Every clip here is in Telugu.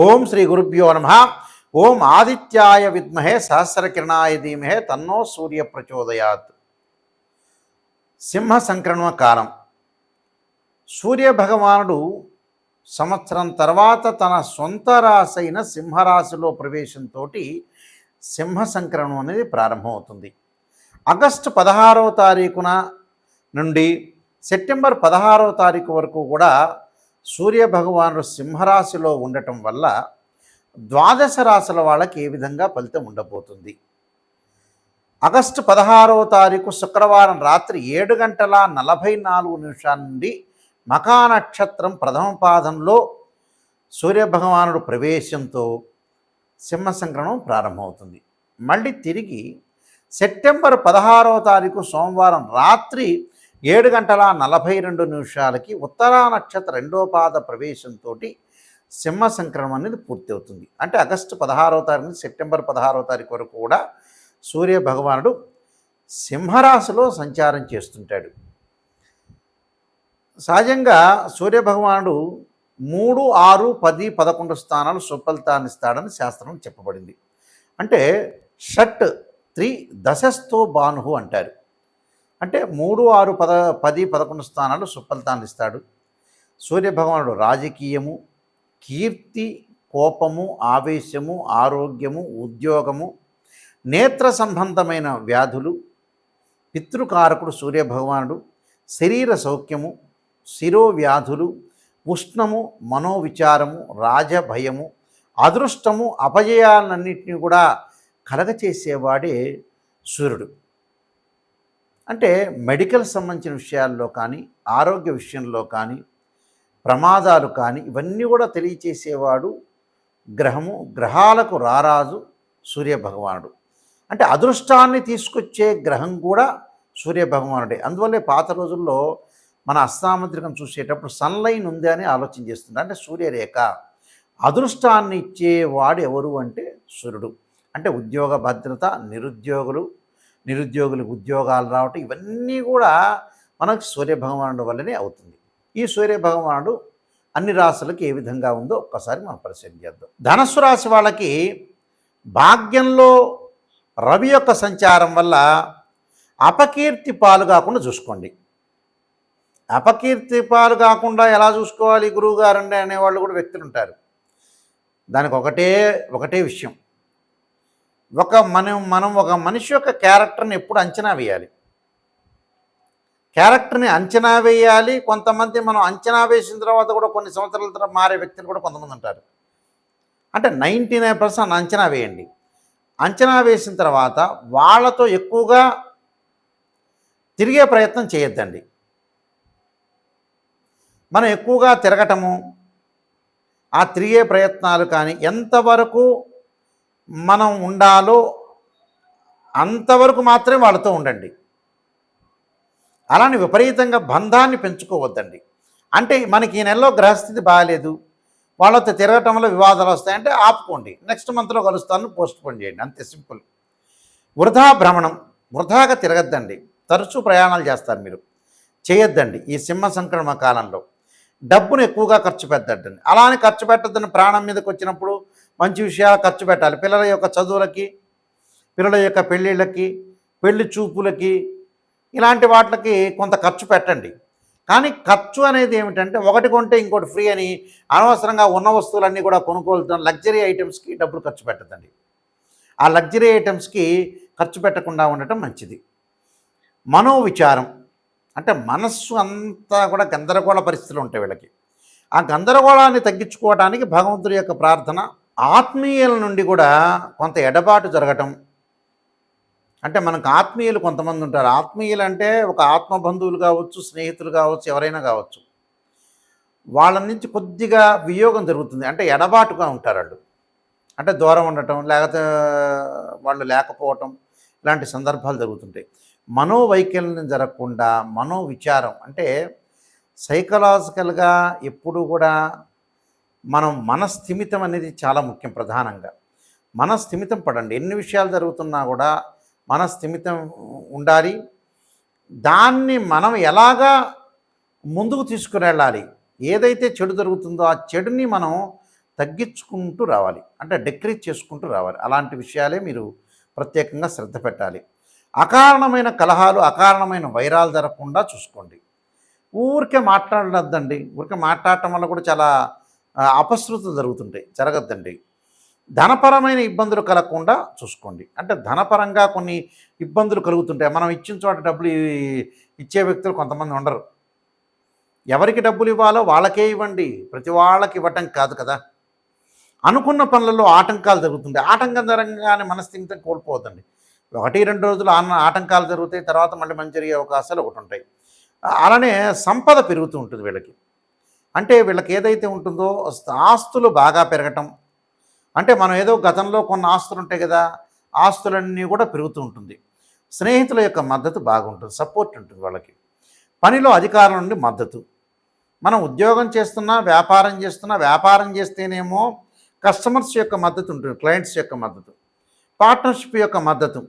ఓం శ్రీ గురుభ్యో నమ. ఓం ఆదిత్యాయ విద్మహే సహస్రకిరణాయ ధీమహే తన్నో సూర్య ప్రచోదయాత్. సింహ సంక్రమణ కాలం. సూర్య భగవానుడు సంవత్సరం తర్వాత తన సొంత రాశి అయిన సింహరాశిలో ప్రవేశంతో సింహ సంక్రమణం అనేది ప్రారంభమవుతుంది. ఆగస్టు పదహారవ తారీఖున నుండి సెప్టెంబర్ పదహారవ తారీఖు వరకు కూడా సూర్య భగవానుడు సింహరాశిలో ఉండటం వల్ల ద్వాదశ రాశుల వాళ్ళకి ఏ విధంగా ఫలితం ఉండబోతుంది? ఆగస్టు పదహారవ తారీఖు శుక్రవారం రాత్రి ఏడు గంటల నలభై నాలుగు నిమిషాల నుండి మకా నక్షత్రం ప్రథమ పాదంలో సూర్యభగవానుడు ప్రవేశంతో సింహ సంక్రమణం ప్రారంభమవుతుంది. మళ్ళీ తిరిగి సెప్టెంబర్ పదహారవ తారీఖు సోమవారం రాత్రి ఏడు గంటల నలభై రెండు నిమిషాలకి ఉత్తరా నక్షత్ర రెండో పాద ప్రవేశంతో సింహ సంక్రమణం అనేది పూర్తి అవుతుంది అంటే ఆగస్టు పదహారవ తారీఖు నుంచి సెప్టెంబర్ పదహారవ తారీఖు వరకు కూడా సూర్య భగవానుడు సింహరాశిలో సంచారం చేస్తుంటాడు. సహజంగా సూర్య భగవానుడు మూడు ఆరు పది పదకొండు స్థానాలు సుఫలితాన్ని ఇస్తాడని శాస్త్రం చెప్పబడింది. అంటే షట్ త్రీ దశస్థో బాను అంటారు. అంటే మూడు ఆరు పద పది పదకొండు స్థానాలు సుఫలితాన్ని ఇస్తాడు. సూర్య భగవానుడు రాజకీయము కీర్తి కోపము ఆవేశము ఆరోగ్యము ఉద్యోగము నేత్ర సంబంధమైన వ్యాధులు పితృకారకుడు సూర్యభగవానుడు శరీర సౌఖ్యము శిరోవ్యాధులు ఉష్ణము మనోవిచారము రాజభయము అదృష్టము అపజయాలన్నింటినీ కూడా కలగచేసేవాడే సూర్యుడు. అంటే మెడికల్ సంబంధించిన విషయాల్లో కానీ ఆరోగ్య విషయంలో కానీ ప్రమాదాలు కానీ ఇవన్నీ కూడా తెలియచేసేవాడు గ్రహము గ్రహాలకు రారాజు సూర్యభగవానుడు. అంటే అదృష్టాన్ని తీసుకొచ్చే గ్రహం కూడా సూర్యభగవానుడే. అందువల్లే పాత రోజుల్లో మన అస్తామంత్రికం చూసేటప్పుడు సన్లైన్ ఉంది అని ఆలోచన చేస్తుంది అంటే సూర్యరేఖ. అదృష్టాన్ని ఇచ్చేవాడు ఎవరు అంటే సూర్యుడు. అంటే ఉద్యోగ భద్రత నిరుద్యోగులు నిరుద్యోగులకు ఉద్యోగాలు రావటం ఇవన్నీ కూడా మనకు సూర్యభగవానుడు వల్లనే అవుతుంది. ఈ సూర్యభగవానుడు అన్ని రాశులకు ఏ విధంగా ఉందో ఒక్కసారి మనం పరిశీలన చేద్దాం. ధనస్సు రాశి వాళ్ళకి భాగ్యంలో రవి యొక్క సంచారం వల్ల అపకీర్తి పాలు కాకుండా చూసుకోండి. అపకీర్తి పాలు కాకుండా ఎలా చూసుకోవాలి గురువు గారండి అనేవాళ్ళు కూడా వ్యక్తులు ఉంటారు. దానికి ఒకటే ఒకటే విషయం. ఒక మనం మనం ఒక మనిషి యొక్క క్యారెక్టర్ని ఎప్పుడు అంచనా వేయాలి. క్యారెక్టర్ని అంచనా వేయాలి. కొంతమంది మనం అంచనా వేసిన తర్వాత కూడా కొన్ని సంవత్సరాల తర్వాత మారే వ్యక్తులు కూడా కొంతమంది ఉంటారు. అంటే నైంటీ నైన్ పర్సెంట్ అంచనా వేయండి. అంచనా వేసిన తర్వాత వాళ్ళతో ఎక్కువగా తిరిగే ప్రయత్నం చేయొద్దండి. మనం ఎక్కువగా తిరగటము ఆ తిరిగే ప్రయత్నాలు కానీ ఎంతవరకు మనం ఉండాలో అంతవరకు మాత్రమే వాళ్ళతో ఉండండి. అలానే విపరీతంగా బంధాన్ని పెంచుకోవద్దండి. అంటే మనకి ఈ నెలలో గ్రహస్థితి బాగాలేదు వాళ్ళతో తిరగటం వల్ల వివాదాలు వస్తాయంటే ఆపుకోండి. నెక్స్ట్ మంత్లో కలుస్తాను పోస్ట్ పోన్ చేయండి. అంతే సింపుల్. వృధా భ్రమణం వృధాగా తిరగద్దండి. తరచూ ప్రయాణాలు చేస్తారు మీరు. చేయొద్దండి ఈ సింహ సంక్రమణ కాలంలో. డబ్బును ఎక్కువగా ఖర్చు పెట్టద్దండి. అలానే ఖర్చు పెట్టద్దని ప్రాణం మీదకి వచ్చినప్పుడు మంచి విషయాలు ఖర్చు పెట్టాలి. పిల్లల యొక్క చదువులకి పిల్లల యొక్క పెళ్ళిళ్ళకి పెళ్ళి చూపులకి ఇలాంటి వాటికి కొంత ఖర్చు పెట్టండి. కానీ ఖర్చు అనేది ఏమిటంటే ఒకటి కొంటే ఇంకోటి ఫ్రీ అని అనవసరంగా ఉన్న వస్తువులన్నీ కూడా కొనుక్కోలుతున్న లగ్జరీ ఐటమ్స్కి డబ్బులు ఖర్చు పెట్టదండి ఆ లగ్జరీ ఐటమ్స్కి ఖర్చు పెట్టకుండా ఉండటం మంచిది. మనోవిచారం అంటే మనస్సు అంతా కూడా గందరగోళ పరిస్థితులు ఉంటాయి వీళ్ళకి. ఆ గందరగోళాన్ని తగ్గించుకోవడానికి భగవంతుడి యొక్క ప్రార్థన ఆత్మీయుల నుండి కూడా కొంత ఎడబాటు జరగటం. అంటే మనకు ఆత్మీయులు కొంతమంది ఉంటారు. ఆత్మీయులు అంటే ఒక ఆత్మ బంధువులు కావచ్చు స్నేహితులు కావచ్చు ఎవరైనా కావచ్చు. వాళ్ళ నుంచి కొద్దిగా వియోగం జరుగుతుంది. అంటే ఎడబాటుగా ఉంటారు వాళ్ళు. అంటే దూరం ఉండటం లేకపోతే వాళ్ళు లేకపోవటం ఇలాంటి సందర్భాలు జరుగుతుంటాయి. మనోవైకల్యం జరగకుండా మనోవిచారం అంటే సైకలాజికల్గా ఎప్పుడు కూడా మనం మనస్థిమితం అనేది చాలా ముఖ్యం ప్రధానంగా. మనస్థిమితం పడండి. ఎన్ని విషయాలు జరుగుతున్నా కూడా మనస్థిమితం ఉండాలి. దాన్ని మనం ఎలాగా ముందుకు తీసుకుని వెళ్ళాలి ఏదైతే చెడు జరుగుతుందో ఆ చెడుని మనం తగ్గించుకుంటూ రావాలి. అంటే డెక్రీజ్ చేసుకుంటూ రావాలి. అలాంటి విషయాలే మీరు ప్రత్యేకంగా శ్రద్ధ పెట్టాలి. అకారణమైన కలహాలు అకారణమైన వైరాలు జరగకుండా చూసుకోండి. ఊరికే మాట్లాడద్దండి. ఊరికే మాట్లాడటం వల్ల కూడా చాలా ఆ, జరుగుతుంటాయి జరగద్దండి. ధనపరమైన ఇబ్బందులు కలగకుండా చూసుకోండి. అంటే ధనపరంగా కొన్ని ఇబ్బందులు కలుగుతుంటాయి. మనం ఇచ్చిన చోట డబ్బులు ఇచ్చే వ్యక్తులు కొంతమంది ఉండరు. ఎవరికి డబ్బులు ఇవ్వాలో వాళ్ళకే ఇవ్వండి. ప్రతి వాళ్ళకి ఇవ్వటం కాదు కదా. అనుకున్న పనులలో ఆటంకాలు జరుగుతుంటాయి. ఆటంకం జరగగానే మనస్థిమితం కోల్పోవద్దండి. ఒకటి రెండు రోజులు ఆన ఆటంకాలు జరుగుతాయి తర్వాత మళ్ళీ మంచి జరిగే అవకాశాలు ఒకటి ఉంటాయి. అలానే సంపద పెరుగుతూ ఉంటుంది వీళ్ళకి. అంటే వీళ్ళకి ఏదైతే ఉంటుందో ఆస్తులు బాగా పెరగటం. అంటే మనం ఏదో గతంలో కొన్ని ఆస్తులు ఉంటాయి కదా ఆస్తులన్నీ కూడా పెరుగుతూ ఉంటుంది. స్నేహితుల యొక్క మద్దతు బాగుంటుంది సపోర్ట్ ఉంటుంది వాళ్ళకి. పనిలో అధికారుల నుండి మద్దతు. మనం ఉద్యోగం చేస్తున్నా వ్యాపారం చేస్తున్నా వ్యాపారం చేస్తేనేమో కస్టమర్స్ యొక్క మద్దతు ఉంటుంది క్లయింట్స్ యొక్క మద్దతు. పార్ట్నర్షిప్ యొక్క మద్దతు.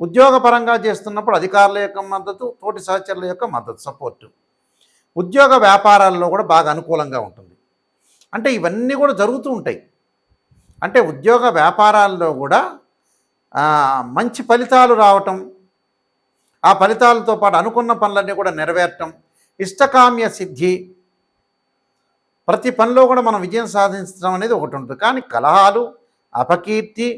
ఉద్యోగపరంగా చేస్తున్నప్పుడు అధికారుల యొక్క మద్దతు తోటి సహచరుల యొక్క మద్దతు సపోర్టు. ఉద్యోగ వ్యాపారాల్లో కూడా బాగా అనుకూలంగా ఉంటుంది. అంటే ఇవన్నీ కూడా జరుగుతూ ఉంటాయి. అంటే ఉద్యోగ వ్యాపారాల్లో కూడా మంచి ఫలితాలు రావటం ఆ ఫలితాలతో పాటు అనుకున్న పనులన్నీ కూడా నెరవేరటం ఇష్టకామ్య సిద్ధి ప్రతి పనిలో కూడా మనం విజయం సాధించడం అనేది ఒకటి ఉంటుంది. కానీ కలహాలు అపకీర్తి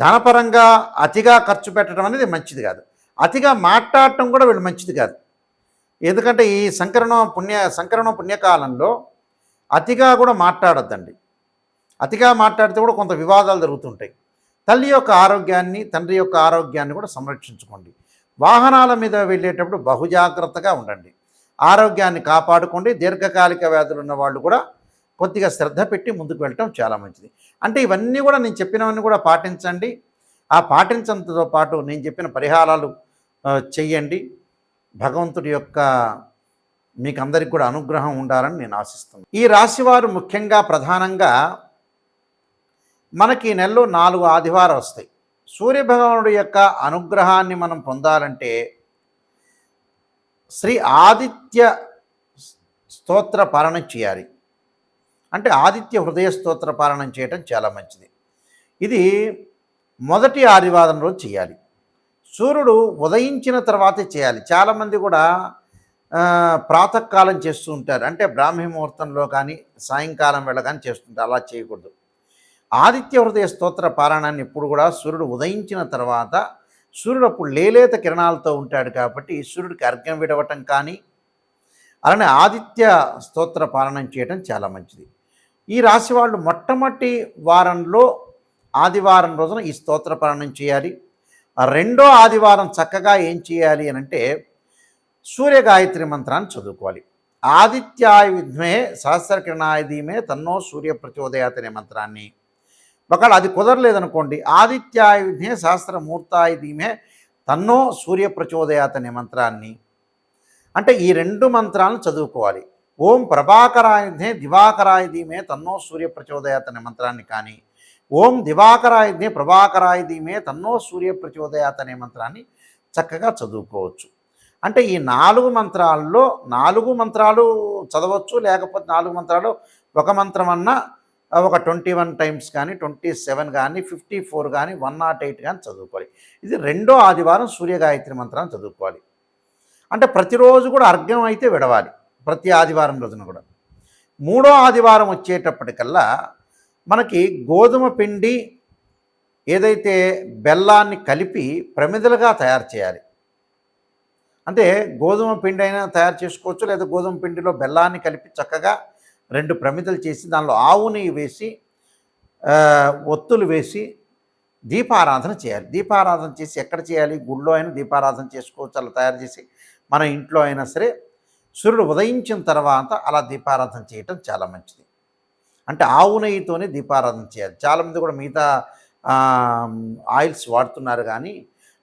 ధనపరంగా అతిగా ఖర్చు పెట్టడం అనేది మంచిది కాదు. అతిగా మాట్లాడటం కూడా వీళ్ళు మంచిది కాదు. ఎందుకంటే ఈ సంకరణం పుణ్య సంకరణం పుణ్యకాలంలో అతిగా కూడా మాట్లాడొద్దండి. అతిగా మాట్లాడితే కూడా కొంత వివాదాలు జరుగుతుంటాయి. తల్లి యొక్క ఆరోగ్యాన్ని తండ్రి యొక్క ఆరోగ్యాన్ని కూడా సంరక్షించుకోండి. వాహనాల మీద వెళ్ళేటప్పుడు బహుజాగ్రత్తగా ఉండండి. ఆరోగ్యాన్ని కాపాడుకోండి. దీర్ఘకాలిక వ్యాధులు ఉన్న వాళ్ళు కూడా కొద్దిగా శ్రద్ధ పెట్టి ముందుకు వెళ్ళటం చాలా మంచిది. అంటే ఇవన్నీ కూడా నేను చెప్పినవన్నీ కూడా పాటించండి. ఆ పాటించడంతో పాటు నేను చెప్పిన పరిహారాలు చెయ్యండి. భగవంతుడి యొక్క మీకు అందరికి కూడా అనుగ్రహం ఉండాలని నేను ఆశిస్తున్నాను. ఈ రాశివారు ముఖ్యంగా ప్రధానంగా మనకి ఈ నెలలో నాలుగు ఆదివారం వస్తాయి. సూర్యభగవానుడి యొక్క అనుగ్రహాన్ని మనం పొందాలంటే శ్రీ ఆదిత్య స్తోత్ర పాలన చేయాలి. అంటే ఆదిత్య హృదయ స్తోత్ర పాలనం చేయటం చాలా మంచిది. ఇది మొదటి ఆదివారం రోజు చేయాలి. సూర్యుడు ఉదయించిన తర్వాతే చేయాలి. చాలామంది కూడా ప్రాతకాలం చేస్తూ ఉంటారు. అంటే బ్రాహ్మీ ముహూర్తంలో కానీ సాయంకాలం వేళ కానీ చేస్తుంటారు. అలా చేయకూడదు. ఆదిత్య హృదయ స్తోత్ర పారాయణాన్ని ఇప్పుడు కూడా సూర్యుడు ఉదయించిన తర్వాత సూర్యుడు అప్పుడు లేలేత కిరణాలతో ఉంటాడు కాబట్టి సూర్యుడికి అర్ఘ్యం విడవటం కానీ అలానే ఆదిత్య స్తోత్ర పాలనం చేయడం చాలా మంచిది. ఈ రాశి వాళ్ళు మొట్టమొదటి వారంలో ఆదివారం రోజున ఈ స్తోత్ర పాలనం చేయాలి. రెండో ఆదివారం చక్కగా ఏం చేయాలి అని అంటే సూర్య గాయత్రి మంత్రాన్ని చదువుకోవాలి. ఆదిత్యాయ విద్మే సహస్రకిరణాయ ధీమే తన్నో సూర్య ప్రచోదయాత్ అనే మంత్రాన్ని. ఒకవేళ అది కుదరలేదనుకోండి ఆదిత్యాయ విద్మే సహస్రమూర్తాయ ధీమే తన్నో సూర్య ప్రచోదయాత్ అనే మంత్రాన్ని. అంటే ఈ రెండు మంత్రాలను చదువుకోవాలి. ఓం ప్రభాకరాయుధే దివాకరాయ ధీమే తన్నో సూర్య ప్రచోదయాత్ అనే మంత్రాన్ని కానీ ఓం దివాకరాయుధే ప్రభాకరాయ ధీమే తన్నో సూర్య ప్రచోదయాత్ అనే మంత్రాన్ని చక్కగా చదువుకోవచ్చు. అంటే ఈ నాలుగు మంత్రాల్లో నాలుగు మంత్రాలు చదవచ్చు లేకపోతే నాలుగు మంత్రాలు ఒక మంత్రం అన్నా ఒక ట్వంటీ వన్ టైమ్స్ కానీ ట్వంటీ సెవెన్ కానీ ఫిఫ్టీ ఫోర్ కానీ వన్ నాట్ ఎయిట్ కానీ చదువుకోవాలి. ఇది రెండో ఆదివారం సూర్యగాయత్రి మంత్రాన్ని చదువుకోవాలి. అంటే ప్రతిరోజు కూడా అర్ఘ్యం అయితే విడవాలి ప్రతి ఆదివారం రోజున కూడా. మూడో ఆదివారం వచ్చేటప్పటికల్లా మనకి గోధుమ పిండి ఏదైతే బెల్లాన్ని కలిపి ప్రమిదలుగా తయారు చేయాలి. అంటే గోధుమ పిండి అయినా తయారు చేసుకోవచ్చు లేదా గోధుమ పిండిలో బెల్లాన్ని కలిపి చక్కగా రెండు ప్రమిదలు చేసి దానిలో ఆవు నెయ్యి వేసి ఒత్తులు వేసి దీపారాధన చేయాలి. దీపారాధన చేసి ఎక్కడ చేయాలి? గుళ్ళో అయినా దీపారాధన చేసుకోవచ్చు అలా తయారు చేసి మన ఇంట్లో అయినా సరే సూర్యుడు ఉదయించిన తర్వాత అలా దీపారాధన చేయటం చాలా మంచిది. అంటే ఆవు నెయ్యితోనే దీపారాధన చేయాలి. చాలామంది కూడా మిగతా ఆయిల్స్ వాడుతున్నారు కానీ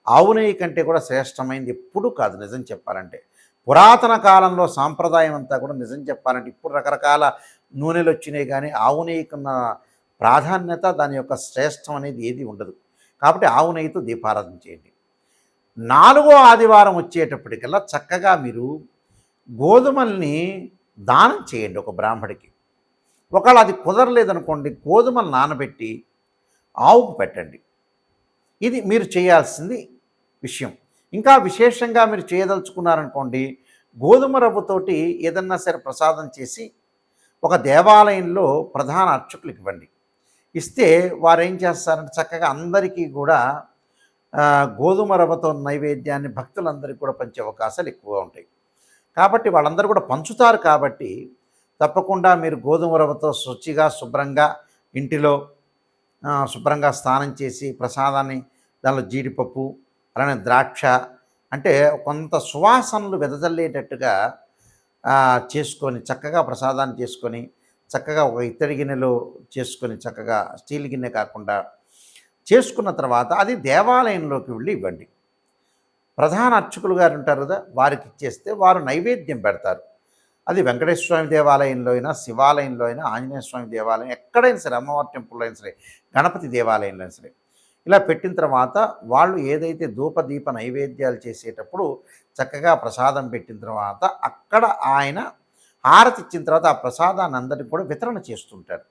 ఆవు నెయ్యి కంటే కూడా శ్రేష్టమైనది ఎప్పుడూ కాదు నిజం చెప్పాలంటే. పురాతన కాలంలో సాంప్రదాయం అంతా కూడా నిజం చెప్పాలంటే ఇప్పుడు రకరకాల నూనెలు వచ్చినాయి కానీ ఆవు నెయ్యికున్న ప్రాధాన్యత దాని యొక్క శ్రేష్టం అనేది ఏది ఉండదు. కాబట్టి ఆవు నెయ్యితో దీపారాధన చేయండి. నాలుగో ఆదివారం వచ్చేటప్పటికల్లా చక్కగా మీరు గోధుమల్ని దానం చేయండి ఒక బ్రాహ్మడికి. ఒకవేళ అది కుదరలేదనుకోండి గోధుమలు నానబెట్టి ఆవుకు పెట్టండి. ఇది మీరు చేయాల్సింది విషయం. ఇంకా విశేషంగా మీరు చేయదలుచుకున్నారనుకోండి గోధుమ రవ్వతోటి ఏదన్నా సరే ప్రసాదం చేసి ఒక దేవాలయంలో ప్రధాన అర్చకులకు ఇవ్వండి. ఇస్తే వారు ఏం చేస్తారంటే చక్కగా అందరికీ కూడా గోధుమ రవ్వతో నైవేద్యాన్ని భక్తులందరికీ కూడా పంచే అవకాశాలు ఎక్కువగా ఉంటాయి. కాబట్టి వాళ్ళందరూ కూడా పంచుతారు కాబట్టి తప్పకుండా మీరు గోధుమ రవ్వతో శుచిగా శుభ్రంగా ఇంటిలో శుభ్రంగా స్నానం చేసి ప్రసాదాన్ని దానిలో జీడిపప్పు అలానే ద్రాక్ష అంటే కొంత సువాసనలు వెదజల్లేటట్టుగా చేసుకొని చక్కగా ప్రసాదాన్ని చేసుకొని చక్కగా ఒక ఇత్తడి గిన్నెలో చేసుకొని చక్కగా స్టీల్ గిన్నె కాకుండా చేసుకున్న తర్వాత అది దేవాలయంలోకి వెళ్ళి ఇవ్వండి. ప్రధాన అర్చకులు గారు ఉంటారు కదా వారికి ఇచ్చేస్తే వారు నైవేద్యం పెడతారు. అది వెంకటేశ్వర స్వామి దేవాలయంలో అయినా శివాలయంలో అయినా ఆంజనేయ స్వామి దేవాలయం ఎక్కడైనా సరే అమ్మవారి టెంపుల్లో అయినా సరే గణపతి దేవాలయంలో అయినా సరే ఇలా పెట్టిన తర్వాత వాళ్ళు ఏదైతే ధూపదీప నైవేద్యాలు చేసేటప్పుడు చక్కగా ప్రసాదం పెట్టిన తర్వాత అక్కడ ఆయన హారతి ఇచ్చిన తర్వాత ఆ ప్రసాదాన్ని అందరికి కూడా వితరణ చేస్తుంటారు.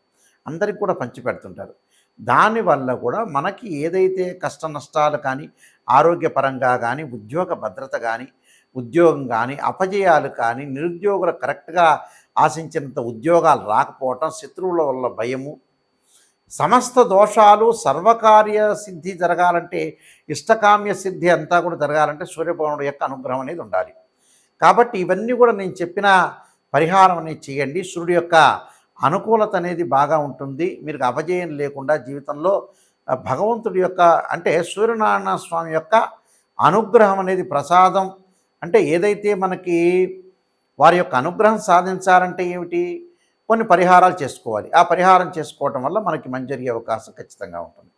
అందరికి కూడా పంచిపెడుతుంటారు. దానివల్ల కూడా మనకి ఏదైతే కష్ట నష్టాలు కానీ ఆరోగ్యపరంగా కానీ ఉద్యోగ భద్రత కానీ ఉద్యోగం కానీ అపజయాలు కానీ నిరుద్యోగులు కరెక్ట్గా ఆశించినంత ఉద్యోగాలు రాకపోవటం శత్రువుల వల్ల భయము. సమస్త దోషాలు సర్వకార్య సిద్ధి జరగాలంటే ఇష్టకామ్య సిద్ధి అంతా కూడా జరగాలంటే సూర్యభగవానుడు యొక్క అనుగ్రహం అనేది ఉండాలి. కాబట్టి ఇవన్నీ కూడా నేను చెప్పిన పరిహారం అనేది చేయండి. సూర్యుడు యొక్క అనుకూలత అనేది బాగా ఉంటుంది. మీరు అపజయం లేకుండా జీవితంలో భగవంతుడి యొక్క అంటే సూర్యనారాయణ స్వామి యొక్క అనుగ్రహం అనేది ప్రసాదం అంటే ఏదైతే మనకి వారి యొక్క అనుగ్రహం సాధించాలంటే ఏమిటి? కొన్ని పరిహారాలు చేసుకోవాలి. ఆ పరిహారం చేసుకోవటం వల్ల మనకి మంచి జరిగే అవకాశం ఖచ్చితంగా ఉంటుంది.